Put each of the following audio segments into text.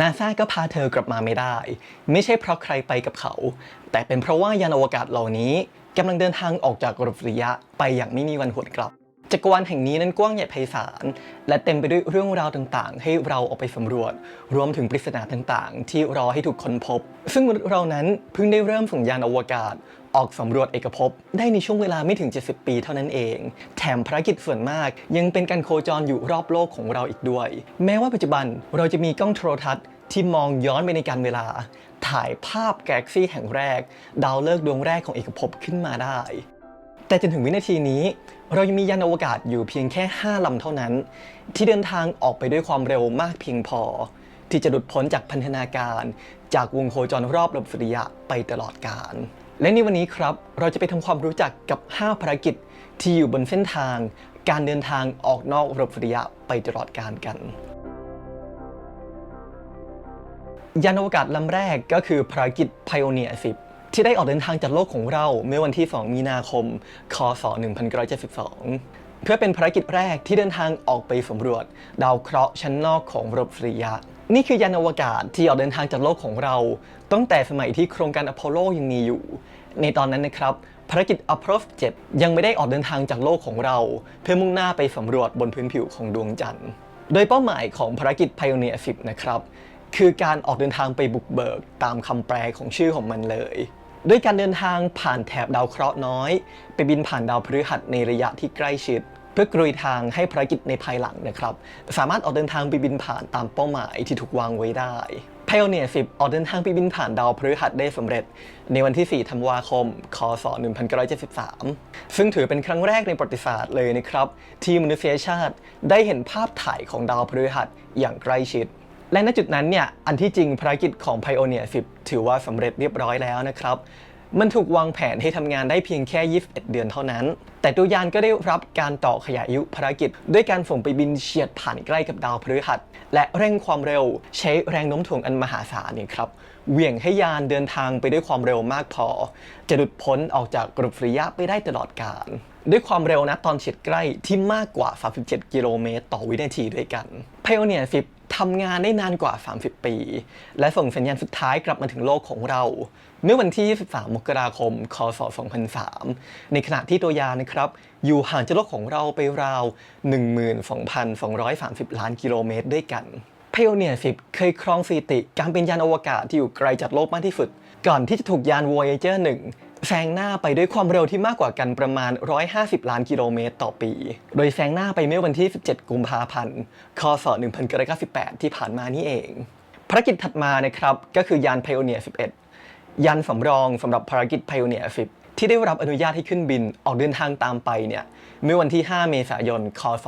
นาซาก็พาเธอกลับมาไม่ได้ ไม่ใช่เพราะใครไปกับเขา แต่เป็นเพราะว่ายานอวกาศเหล่านี้กำลังเดินทางออกจากระบบสุริยะไปอย่างไม่มีวันหวนกลับ จักรวาลแห่งนี้นั้นกว้างใหญ่ไพศาล และเต็มไปด้วยเรื่องราวต่างๆ ให้เราออกไปสำรวจ รวมถึงปริศนาต่างๆ ที่รอให้ถูกค้นพบ ซึ่งมนุษย์เรานั้นเพิ่งได้เริ่มส่งยานอวกาศ ออกสำรวจเอกภพได้ในช่วงเวลาไม่ถึง 70 ปีเท่านั้นเอง แถมภารกิจส่วนมากยังเป็นการโคจรอยู่รอบโลกของเราอีกด้วย แม้ว่าปัจจุบันเราจะมีกล้องโทรทัศน์ที่มองย้อนไปในการเวลา ถ่ายภาพแกลกซี่แห่งแรก ดาวฤกษ์ดวงแรกของเอกภพขึ้นมาได้ แต่จนถึงวินาทีนี้ เรายังมียานอวกาศอยู่เพียงแค่ 5 ลำเท่านั้น ที่เดินทางออกไปด้วยความเร็วมากเพียงพอ ที่จะหลุดพ้นจากพันธนาการ จากวงโคจรรอบระบบสุริยะไปตลอดกาลและในวันนี้ครับเราจะไปทำความรู้จักกับ 5 ภารกิจที่อยู่บนเส้นทาง การเดินทางออกนอกระบบสุริยะไปตลอดกาลกันยานอวกาศลำแรกก็คือภารกิจ Pioneer 10 ที่ได้ออกเดินทางจากโลกของเราเมื่อวันที่ 2 มีนาคม คศ 1972 เพื่อเป็นภารกิจแรกที่เดินทางออกไปสำรวจ ดาวเคราะห์ชั้นนอกของระบบสุริยะ นี่คือยานอวกาศที่ออกเดินทางจากโลกของเรา ตั้งแต่สมัยที่โครงการอพอลโลยังมีอยู่ ในตอนนั้นนะครับภารกิจอพอลโล7ยังไม่ได้ออกเดินทางจากโลกของเรา เพื่อมุ่งหน้าไปสำรวจบนพื้นผิวของดวงจันทร์ โดยเป้าหมายของภารกิจ Pioneer 10 นะครับ คือการออกเดินทางไปบุกเบิกตามคำแปลของชื่อของมันเลย ด้วยการเดินทางผ่านแถบดาวเคราะห์น้อย ไปบินผ่านดาวพฤหัสในระยะที่ใกล้ชิด เพื่อกรุยทางให้ภารกิจในภายหลังนะครับ สามารถออกเดินทางไปบินผ่านตามเป้าหมายที่ถูกวางไว้ได้ Pioneer 10 ออกเดินทางไปบินผ่านดาวพฤหัสได้สำเร็จ ในวันที่ 4 ธันวาคม คศ 1973 ซึ่งถือเป็นครั้งแรกในประวัติศาสตร์เลยนะครับ ที่มนุษยชาติได้เห็นภาพถ่ายของดาวพฤหัสอย่างใกล้ชิด และณจุดนั้นเนี่ยอันที่จริงภารกิจของ Pioneer 10 ถือว่าสำเร็จเรียบร้อยแล้วนะครับ มันถูกวางแผนให้ทำงานได้เพียงแค่ 21 เดือนเท่านั้น แต่ตัวยานก็ได้รับการต่อขยายอายุภารกิจ ด้วยการส่งไปบินเฉียดผ่านใกล้กับดาวพฤหัส และเร่งความเร็วใช้แรงโน้มถ่วงอันมหาศาลนี่ครับเหวี่ยงให้ยานเดินทางไปด้วยความเร็วมากพอ จะหลุดพ้นออกจากกรุสุริยะไปได้ตลอดกาลด้วยความเร็วนะตอนเฉียดใกล้ที่มากกว่า 37 กิโลเมตรต่อวินาทีด้วยกัน Pioneer 10 ทำงานได้นานกว่า 30 ปี และส่งสัญญาณสุดท้ายกลับมาถึงโลกของเรา เมื่อวันที่ 23 มกราคม คศ 2003 ในขณะที่ตัวยานะครับ อยู่ห่างจากโลกของเราไปราว 12,230 ล้านกิโลเมตรด้วยกัน Pioneer 10เคยครองสถิติการเป็นยานอวกาศที่อยู่ไกลจากโลกมากที่สุด ก่อนที่จะถูกยาน Voyager 1 แซงหน้าไปด้วยความเร็วที่มากกว่ากันประมาณ 150 ล้านกิโลเมตรต่อปี โดยแซงหน้าไปเมื่อวันที่ 17 กุมภาพันธ์ คศ 1998 ที่ผ่านมานี่เอง ภารกิจถัดมานะครับ ก็คือยาน Pioneer 11 ยานสำรองสำหรับภารกิจ Pioneer 10 ที่ได้รับอนุญาตให้ขึ้นบินออกเดินทางตามไปเนี่ย เมื่อวันที่ 5 เมษายน คศ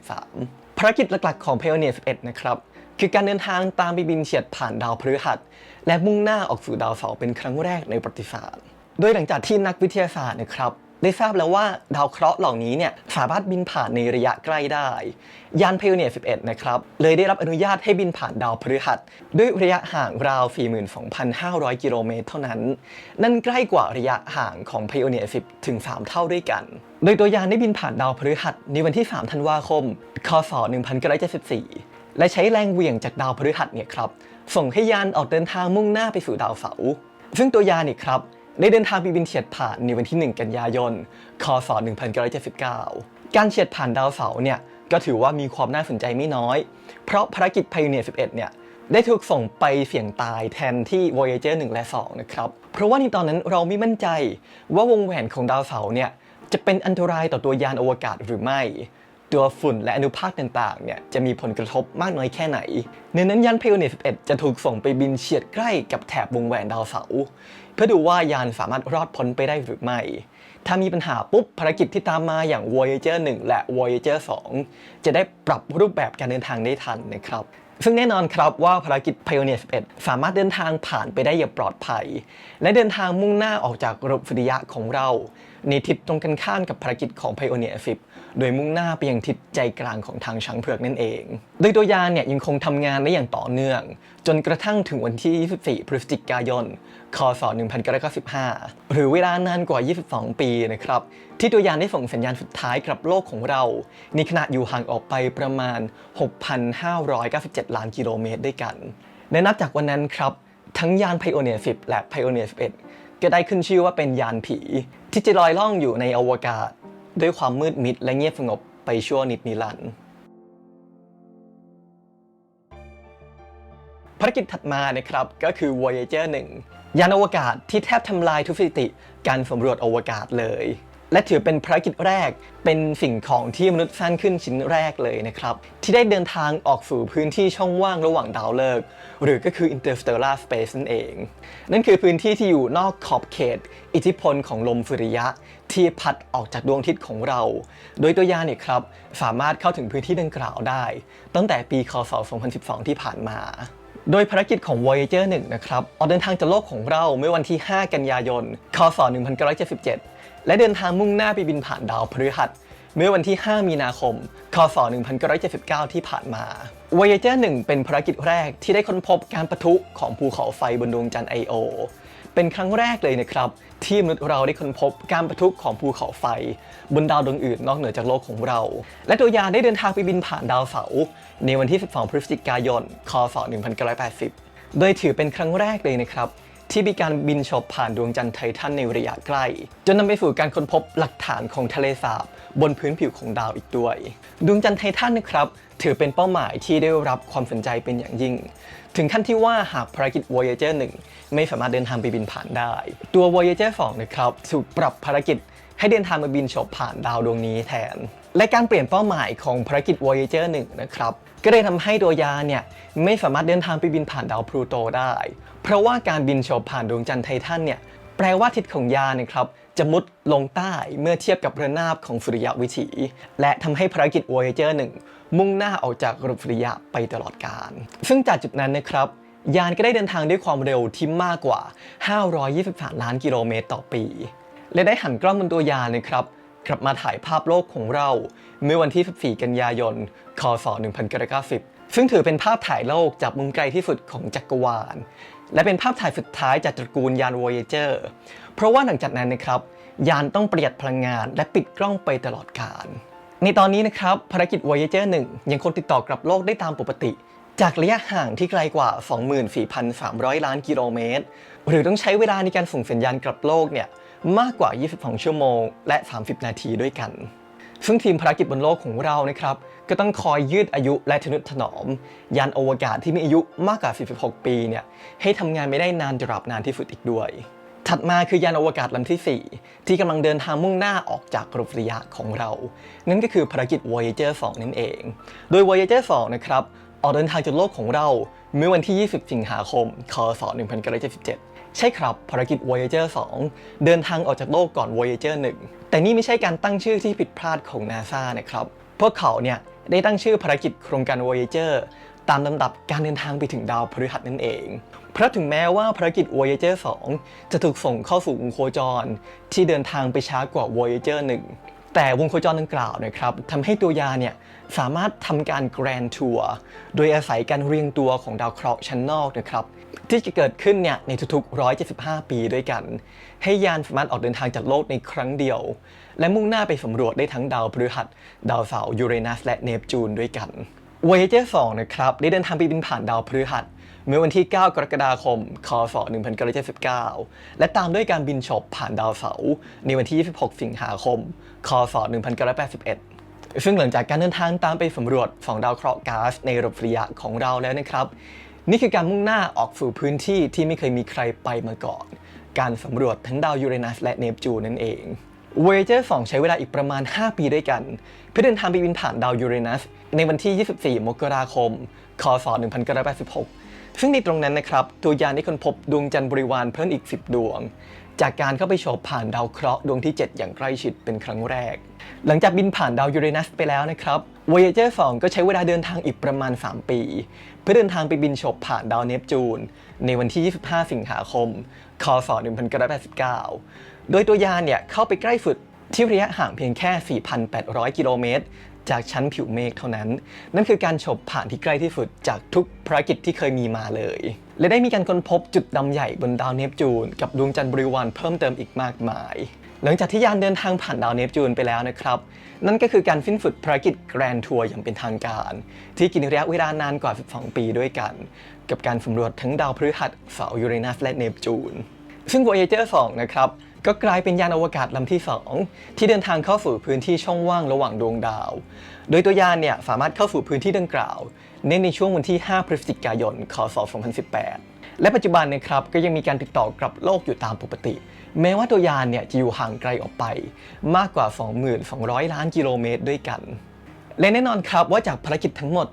1973 ภารกิจหลักๆของ Pioneer 11 นะครับคือการเดินทางตามไปบินเฉียดผ่านดาวพฤหัส และมุ่งหน้าออกสู่ดาวเสาร์เป็นครั้งแรกในประวัติศาสตร์ โดยหลังจากที่นักวิทยาศาสตร์นะครับได้ทราบแล้วว่าดาวเคราะห์เหล่านี้เนี่ยสามารถบินผ่านในระยะใกล้ได้ ยาน Pioneer 11 นะครับ เลยได้รับอนุญาตให้บินผ่านดาวพฤหัส ด้วยระยะห่างราว 42,500 กิโลเมตรเท่านั้น นั่นใกล้กว่าระยะห่างของ Pioneer 10 ถึง 3 เท่าด้วยกัน โดยตัวยานได้บินผ่านดาวพฤหัสในวันที่ 3 ธันวาคม คศ 1974 และใช้แรงเหวี่ยงจากดาวพฤหัสเนี่ยครับส่งให้ยานออกเดินทางมุ่งหน้าไปสู่ดาวเสาร์ซึ่งตัวยานนี่ครับ ได้เดินทางไปบินเฉียดผ่านในวันที่ 1 กันยายน คศ 1979 การเฉียดผ่านดาวเสาร์เนี่ยก็ถือว่ามีความน่าสนใจไม่น้อย เพราะภารกิจ Pioneer 11 เนี่ยได้ถูกส่งไปเสี่ยงตายแทนที่ Voyager 1 และ 2 นะครับ เพราะว่าในตอนนั้นเราไม่มั่นใจว่าวงแหวนของดาวเสาร์เนี่ยจะเป็นอันตรายต่อตัวยานอวกาศหรือไม่ ตัวฝุ่นและอนุภาคต่างๆ เนี่ยจะมีผลกระทบมากน้อยแค่ไหนในนั้นยาน Pioneer 11 จะถูกส่งไปบินเฉียดใกล้กับแถบวงแหวนดาวเสาร์เพื่อดูว่ายานสามารถรอดพ้นไปได้หรือไม่ ถ้ามีปัญหาปุ๊บภารกิจที่ตามมาอย่าง Voyager 1 และ Voyager 2 จะได้ปรับรูปแบบการเดินทางได้ทันนะครับซึ่งแน่นอนครับว่าภารกิจ Pioneer 11 สามารถเดินทางผ่านไปได้อย่างปลอดภัย และเดินทางมุ่งหน้าออกจากระบบสุริยะของเรา ในทิศตรงกันข้ามกับภารกิจของ Pioneer 10 โดยมุ่งหน้าไปยังทิศใจกลางของทางช้างเผือกนั่นเอง โดยตัวยานเนี่ยยังคงทำงานได้อย่างต่อเนื่อง จนกระทั่งถึงวันที่ 24 พฤศจิกายน คศ 1995 หรือเวลานานกว่า 22 ปีนะครับ ที่ตัวยานได้ส่งสัญญาณสุดท้ายกลับโลกของเรา ในขณะอยู่ห่างออกไปประมาณ 6,597 ล้านกิโลเมตรด้วยกัน และนับจากวันนั้นครับ ทั้งยาน Pioneer 10 และ Pioneer 11 ก็ได้ขึ้นชื่อว่าเป็นยานผี ที่จะลอยล่องอยู่ในอวกาศ ด้วยความมืดมิดและเงียบสงบไปชั่วนิดนิรันดร์ภารกิจถัดมานะครับก็คือ Voyager 1 ยานอวกาศที่แทบทำลายทุกสถิติการสำรวจอวกาศเลย และถือเป็นภารกิจแรก เป็นสิ่งของที่มนุษย์สร้างขึ้นชิ้นแรกเลยนะครับ ที่ได้เดินทางออกสู่พื้นที่ช่องว่างระหว่างดาวฤกษ์หรือก็คือ interstellar space นั่นเอง นั่นคือพื้นที่ที่อยู่นอกขอบเขต อิทธิพลของลมสุริยะที่พัดออกจากดวงอาทิตย์ของเรา โดยตัวยานเนี่ยครับสามารถเข้าถึงพื้นที่ดังกล่าวได้ ตั้งแต่ปีคศ 2012 ที่ผ่านมาโดยภารกิจของ Voyager 1 นะครับ ออกเดินทางจากโลกของเราเมื่อวันที่ 5 กันยายน คศ 1977 และเดินทางมุ่งหน้าไปบินผ่านดาวพฤหัส เมื่อวันที่ 5 มีนาคม คศ 1979 ที่ผ่านมา Voyager 1 เป็นภารกิจแรกที่ได้ค้นพบการปะทุของภูเขาไฟบนดวงจันทร์ I.O. เป็นครั้งแรกเลยนะครับ ที่มนุษย์เราได้ค้นพบการปะทุของภูเขาไฟ บนดาวดวงอื่นนอกเหนือจากโลกของเรา และตัวยานได้เดินทางไปบินผ่านดาวเสาร์ในวันที่ 12 พฤศจิกายน คศ 1980 โดยถือเป็นครั้งแรกเลยนะครับ ที่มีการบินชบผ่านดวงจันทร์ไททันในระยะใกล้ จนนำไปสู่การค้นพบหลักฐานของทะเลสาบบนพื้นผิวของดาวอีกด้วย ดวงจันทร์ไททันนะครับถือเป็นเป้าหมายที่ได้รับความสนใจเป็นอย่างยิ่ง ถึงขั้นที่ว่าหากภารกิจ Voyager 1 ไม่สามารถเดินทางไปบินผ่านได้ ตัว Voyager 2 นะครับถูกปรับภารกิจให้เดินทางมาบินชบผ่านดาวดวงนี้แทน และการเปลี่ยนเป้าหมายของภารกิจ Voyager 1 นะครับ ก็ได้ทำให้ตัวยานเนี่ยไม่สามารถเดินทางไปบินผ่านดาวพลูโตได้ เพราะว่าการบินโชบผ่านดวงจันทร์ไททันเนี่ยแปลว่าทิศของยานนะครับจะมุดลงใต้เมื่อเทียบกับระนาบของสุริยะวิถี และทำให้ภารกิจ Voyager 1 มุ่งหน้าออกจากระบบสุริยะไปตลอดกาลซึ่งจากจุดนั้นนะครับยานก็ได้เดินทางด้วยความเร็วที่มากกว่า 523 ล้านกิโลเมตรต่อปี และได้หันกล้องบนตัวยานนะครับ กลับมาถ่ายภาพโลกของเรา เมื่อวันที่ 14 กันยายน คศ 1990 ซึ่งถือเป็นภาพถ่ายโลกจากมุมไกลที่สุดของจักรวาล และเป็นภาพถ่ายสุดท้ายจากตระกูลยาน Voyager เพราะว่าหลังจากนั้นนะครับ ยานต้องประหยัดพลังงาน และปิดกล้องไปตลอดกาล ในตอนนี้นะครับภารกิจ Voyager 1 ยังคงติดต่อกลับโลกได้ตามปกติ จากระยะห่างที่ไกลกว่า 24,300 ล้านกิโลเมตร หรือต้องใช้เวลาในการส่งสัญญาณกลับโลกเนี่ย มากกว่า 22 ชั่วโมง และ 30 นาทีด้วยกัน ซึ่งทีมภารกิจบนโลกของเรานะครับ ก็ต้องคอยยืดอายุและทนุถนอม ยานอวกาศที่มีอายุมากกว่า 46 ปีเนี่ยให้ทำงานไม่ได้นานตราบนานที่สุดอีกด้วย ถัดมาคือยานอวกาศลำที่ 4 ที่กำลังเดินทางมุ่งหน้าออกจากกระบบสุริยะของเรา นั่นก็คือภารกิจ Voyager 2 นั่นเอง โดย Voyager 2 นะครับออกเดินทางจากโลกของเราเมื่อวันที่ 20 สิงหาคม คศ 1977 ใช่ครับภารกิจ Voyager 2 เดินทางออกจากโลกก่อน Voyager 1 แต่นี่ไม่ใช่การตั้งชื่อที่ผิดพลาดของ NASA นะครับ พวกเขาเนี่ยได้ตั้งชื่อภารกิจโครงการ Voyager ตามลำดับการเดินทางไปถึงดาวพฤหัสนั่นเอง เพราะถึงแม้ว่าภารกิจ Voyager 2 จะถูกส่งเข้าสู่วงโคจร ที่เดินทางไปช้ากว่า Voyager 1 แต่วงโคจรดังกล่าวนะครับทำให้ตัวยานเนี่ยสามารถทำการแกรนทัวร์โดยอาศัยการเรียงตัวของดาวเคราะห์ชั้นนอกนะครับที่จะเกิดขึ้นเนี่ยในทุกๆ 175 ปีด้วยกัน ให้ยานสามารถออกเดินทางจากโลกในครั้งเดียว และมุ่งหน้าไปสำรวจได้ทั้งดาวพฤหัส ดาวเสาร์ยูเรนัส และเนปจูนด้วยกัน Voyager 2 นะครับได้เดินทางไปบินผ่านดาวพฤหัส เมื่อวันที่ 9 กรกฎาคม คศ 1979 และตามด้วยการบินชบผ่านดาวเสาร์ในวันที่ 26 สิงหาคม คศ 1981 ซึ่งหลังจากการเดินทางตามไปสำรวจของดาวเคราะห์ก๊าซในระบบสุริยะของเราแล้วนะครับ นี่คือการมุ่งหน้าออกสู่พื้นที่ที่ไม่เคยมีใครไปมาก่อน การสำรวจทั้งดาวยูเรนัสและเนปจูนนั่นเอง Voyager 2ใช้เวลาอีกประมาณ 5 ปีด้วยกัน เพื่อเดินทางไปบินผ่านดาวยูเรนัสในวันที่ 24 มกราคม คศ 1986 ซึ่งในตรงนั้นนะครับ ตัวยานได้ค้นพบดวงจันทร์บริวารเพิ่มอีก 10 ดวง จากการเข้าไปโฉบผ่านดาวเคราะห์ดวงที่ 7 อย่างใกล้ชิดเป็นครั้งแรก หลังจากบินผ่านดาวยูเรนัสไปแล้วนะครับ Voyager 2 ก็ใช้เวลาเดินทางอีกประมาณ 3 ปี เพื่อเดินทางไปบินโฉบผ่านดาวเนปจูน ในวันที่ 25 สิงหาคม คศ 1989 โดยตัวยานเนี่ยเข้าไปใกล้สุดที่ระยะห่างเพียงแค่ 4,800 กิโลเมตร จากชั้นผิวเมฆเท่านั้น นั่นคือการฉบผ่านที่ใกล้ที่สุดจากทุกภารกิจที่เคยมีมาเลย และได้มีการค้นพบจุดดำใหญ่บนดาวเนปจูน กับดวงจันทร์บริวารเพิ่มเติมอีกมากมาย หลังจากที่ยานเดินทางผ่านดาวเนปจูนไปแล้วนะครับ นั่นก็คือการสิ้นสุดภารกิจแกรนทัวร์อย่างเป็นทางการ ที่กินระยะเวลานานกว่า 12 ปีด้วยกัน กับการสำรวจทั้งดาวพฤหัสเสาร์ยูเรนัสและเนปจูนซึ่ง Voyager 2 นะครับ ก็กลายเป็นยานอวกาศลำที่ 2 ที่เดินทางเข้าสู่พื้นที่ช่องว่างระหว่างดวงดาว โดยตัวยานเนี่ยสามารถเข้าสู่พื้นที่ดังกล่าว เน้นในช่วงวันที่ 5 พฤศจิกายน คศ 2018 และปัจจุบันนะครับก็ยังมีการติดต่อกับโลกอยู่ตามปกติ แม้ว่าตัวยานเนี่ยจะอยู่ห่างไกลออกไป มากกว่า 2,200 ล้านกิโลเมตรด้วยกัน และแน่นอนครับว่าจากภารกิจทั้งหมด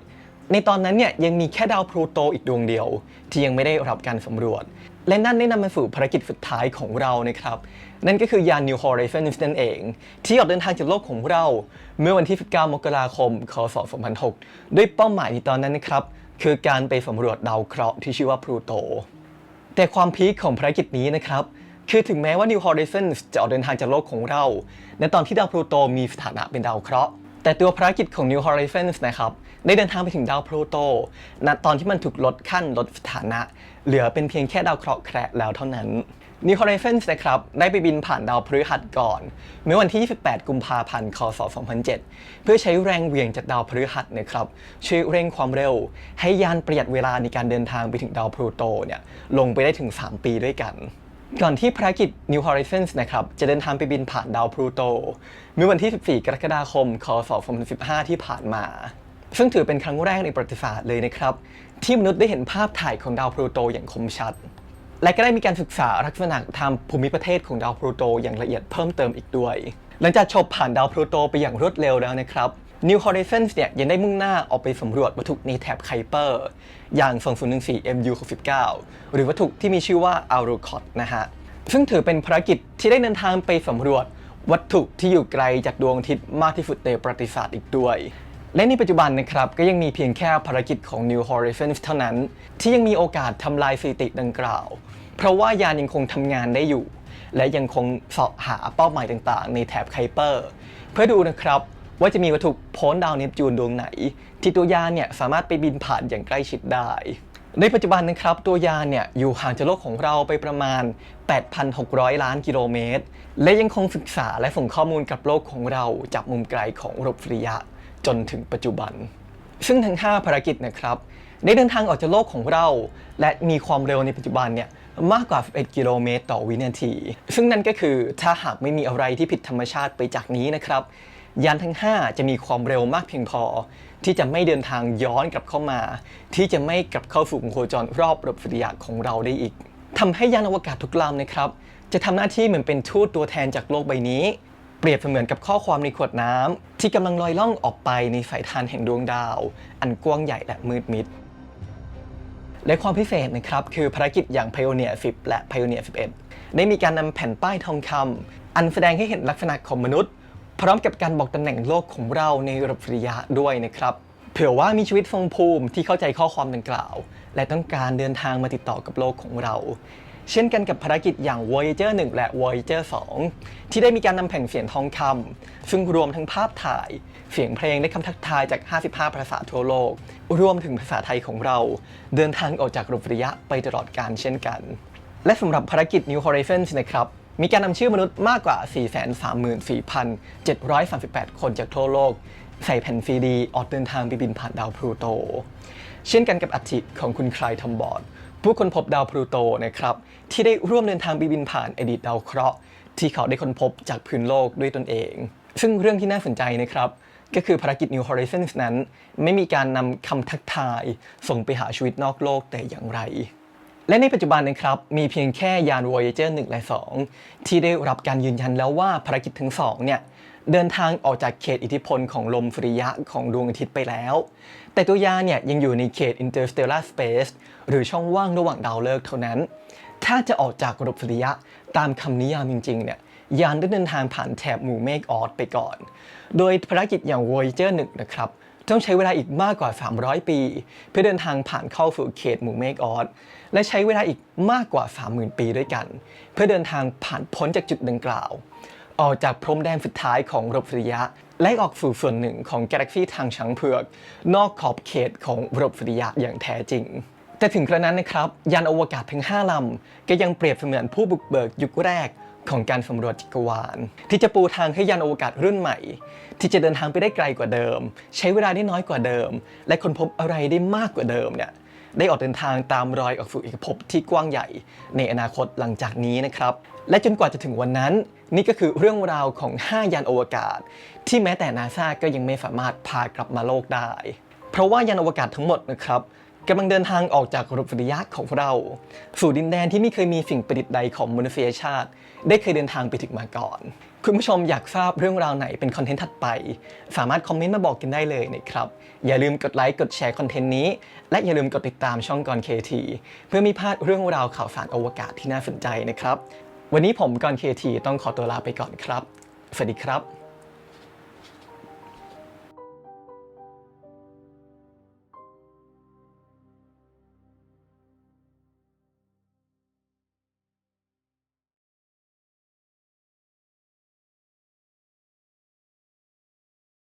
ในตอนนั้นเนี่ยยังมีแค่ดาวพลูโตอีกดวงเดียว ที่ยังไม่ได้รับการสำรวจ และนั่นได้นำมาสู่ภารกิจสุดท้ายของเรานะครับ นั่นก็คือยาน New Horizons นั่นเอง ที่ออกเดินทางจากโลกของเรา เมื่อวันที่ 19 มกราคม คศ 2006 ด้วยเป้าหมายในตอนนั้นนะครับคือการไปสำรวจดาวเคราะห์ที่ชื่อว่าพลูโต แต่ความพีคของภารกิจนี้นะครับคือถึงแม้ว่า New Horizons จะออกเดินทางจากโลกของเรา ในตอนที่ดาวพลูโตมีสถานะเป็นดาวเคราะห์ แต่ตัวภารกิจของ New Horizons นะครับ ได้เดินทางไปถึงดาวพลูโตณตอนที่มันถูกลดขั้นลดสถานะ เหลือเป็นเพียงแค่ดาวเคราะห์แคระแล้วเท่านั้น New Horizons นะครับ ได้ไปบินผ่านดาวพฤหัสก่อน เมื่อวันที่ 28 กุมภาพันธ์ คศ 2007 เพื่อใช้แรงเหวี่ยงจากดาวพฤหัสนะครับ ช่วยเร่งความเร็ว ให้ยานประหยัดเวลาในการเดินทางไปถึงดาวพลูโตเนี่ยลงไปได้ถึง 3 ปีด้วยกัน ก่อนที่ภารกิจ New Horizons นะครับ จะเดินทางไปบินผ่านดาวพลูโตเมื่อวันที่ 14 กรกฎาคม คศ 2015 ที่ผ่านมา ซึ่งถือเป็นครั้งแรกในประวัติศาสตร์เลยนะครับ ที่มนุษย์ได้เห็นภาพถ่ายของดาวพลูโตอย่างคมชัด และก็ได้มีการศึกษาลักษณะทางภูมิประเทศของดาวพลูโตอย่างละเอียดเพิ่มเติมอีกด้วย หลังจากชบผ่านดาวพลูโตไปอย่างรวดเร็วแล้วนะครับ New Horizons เนี่ยยังได้มุ่งหน้าออกไปสำรวจวัตถุในแถบไคเปอร์ อย่าง 2014 MU69 หรือวัตถุที่มีชื่อว่า a l r o c o t นะฮะ ซึ่งถือเป็นภารกิจที่ได้เดินทางไปสำรวจวัตถุที่อยู่ไกลจากดวงอาทิตย์มากที่สุดในประวัติศาสตร์อีกด้วย และในปัจจุบันนะครับ ก็ยังมีเพียงแค่ภารกิจของ New Horizons เท่านั้น ที่ยังมีโอกาสทำลายสถิติดังกล่าว เพราะว่ายานยังคงทำงานได้อยู่ และยังคงเสาะหาเป้าหมายต่างๆ ในแถบไคเปอร์ เพื่อดูนะครับ ว่าจะมีวัตถุพ้นดาวเนปจูนดวงไหน ที่ตัวยานเนี่ยสามารถไปบินผ่านอย่างใกล้ชิดได้ ในปัจจุบันนะครับ ตัวยานเนี่ยอยู่ห่างจากโลกของเราไปประมาณ 8,600 ล้านกิโลเมตร และยังคงศึกษาและส่งข้อมูลกับโลกของเราจากมุมไกลของระบบสุริยะจนถึงปัจจุบัน ซึ่งทั้ง 5 ภารกิจนะครับได้เดินทางออกจากโลกของเรา และมีความเร็วในปัจจุบันเนี่ยมากกว่า 11 กิโลเมตรต่อวินาที ซึ่งนั่นก็คือถ้าหากไม่มีอะไรที่ผิดธรรมชาติไปจากนี้นะครับ ยานทั้ง 5 จะมีความเร็วมากเพียงพอ ที่จะไม่เดินทางย้อนกลับเข้ามา ที่จะไม่กลับเข้าสู่วงโคจรรอบระบบสุริยะของเราได้อีกทำให้ยานอวกาศทุกลำนะครับ จะทำหน้าที่เหมือนเป็นทูตตัวแทนจากโลกใบนี้ เปรียบเสมือนกับข้อความในขวดน้ำที่กำลังลอยล่องออกไปในสายทานแห่งดวงดาว อันกว้างใหญ่และมืดมิดและความพิเศษนะครับคือภารกิจอย่าง Pioneer 10 และ Pioneer 11 ได้มีการนำแผ่นป้ายทองคำอันแสดงให้เห็นลักษณะของมนุษย์ พร้อมกับการบอกตำแหน่งโลกของเราในระบบสุริยะด้วยนะครับ เผื่อว่ามีชีวิตทรงภูมิที่เข้าใจข้อความดังกล่าว และต้องการเดินทางมาติดต่อกับโลกของเรา เช่นกันกับภารกิจอย่าง Voyager 1 และ Voyager 2 ที่ได้มีการนำแผ่นเสียงทองคำซึ่งรวมทั้งภาพถ่าย เสียงเพลงและคำทักทายจาก 55 ภาษาทั่วโลก รวมถึงภาษาไทยของเรา เดินทางออกจากระบบสุริยะไปตลอดการเช่นกัน และสำหรับภารกิจ New Horizons นะครับ มีการนำชื่อมนุษย์มากกว่า 434,738 คนจากทั่วโลก ใส่แผ่นซีดีออกเดินทางไปบินผ่านดาวพลูโต เช่นกันกับอัฐิของคุณคลายทอมบอร์ดผู้ค้นพบดาวพลูโตนะครับที่ได้ร่วมเดินทางไปบินผ่านอดีตดาวเคราะห์ ที่เขาได้ค้นพบจากพื้นโลกด้วยตนเอง ซึ่งเรื่องที่น่าสนใจนะครับก็คือภารกิจ New Horizons นั้น ไม่มีการนำคำทักทายส่งไปหาชีวิตนอกโลกแต่อย่างไร และในปัจจุบันนะครับ มีเพียงแค่ยาน Voyager 1 และ 2 ที่ได้รับการยืนยันแล้วว่าภารกิจทั้งสองเนี่ยเดินทางออกจากเขตอิทธิพลของลมสุริยะของดวงอาทิตย์ไปแล้ว แต่ตัวยานเนี่ยยังอยู่ในเขต interstellar space หรือช่องว่างระหว่างดาวฤกษ์เท่านั้น ถ้าจะออกจากระบบสุริยะตามคำนิยามจริงๆเนี่ยยานได้เดินทางผ่านแถบหมู่เมฆออสไปก่อน โดยภารกิจอย่าง Voyager 1 นะครับ ต้องใช้เวลาอีกมากกว่า 300 ปี เพื่อเดินทางผ่านเข้าสู่เขตหมู่เมฆออสและใช้เวลาอีกมากกว่า 30,000 ปีด้วยกัน เพื่อเดินทางผ่านพ้นจากจุดดังกล่าว ออกจากพรมแดนสุดท้ายของระบบสุริยะ และออกสู่ส่วนหนึ่งของกาแล็กซีทางช้างเผือก นอกขอบเขตของระบบสุริยะอย่างแท้จริงแต่ถึงกระนั้นนะครับ ยานอวกาศทั้ง 5 ลำ ก็ยังเปรียบเสมือนผู้บุกเบิกยุคแรก ของการสำรวจจักรวาล ที่จะปูทางให้ยานอวกาศรุ่นใหม่ ที่จะเดินทางไปได้ไกลกว่าเดิม ใช้เวลาได้น้อยกว่าเดิม และค้นพบอะไรได้มากกว่าเดิมเนี่ยได้ออกเดินทางตามรอยออกสู่เอกภพที่กว้างใหญ่ ในอนาคตหลังจากนี้นะครับ และจนกว่าจะถึงวันนั้น นี่ก็คือเรื่องราวของ 5 ยานอวกาศ ที่แม้แต่นาซาก็ยังไม่สามารถพากลับมาโลกได้ เพราะว่ายานอวกาศทั้งหมดนะครับ กำลังเดินทางออกจากระบบสุริยะของเรา สู่ดินแดนที่ไม่เคยมีสิ่งประดิษฐ์ใดของมนุษยชาติ ได้เคยเดินทางไปถึงมาก่อน คุณผู้ชมอยากทราบเรื่องราวไหนเป็นคอนเทนต์ถัดไป สามารถคอมเมนต์มาบอกกันได้เลยนะครับ อย่าลืมกดไลค์กดแชร์คอนเทนต์นี้ และอย่าลืมกดติดตามช่องกอนเคทีเพื่อไม่พลาดเรื่องราวข่าวสารอวกาศที่น่าสนใจนะครับ วันนี้ผมกอนเคทีต้องขอตัวลาไปก่อนครับ สวัสดีครับ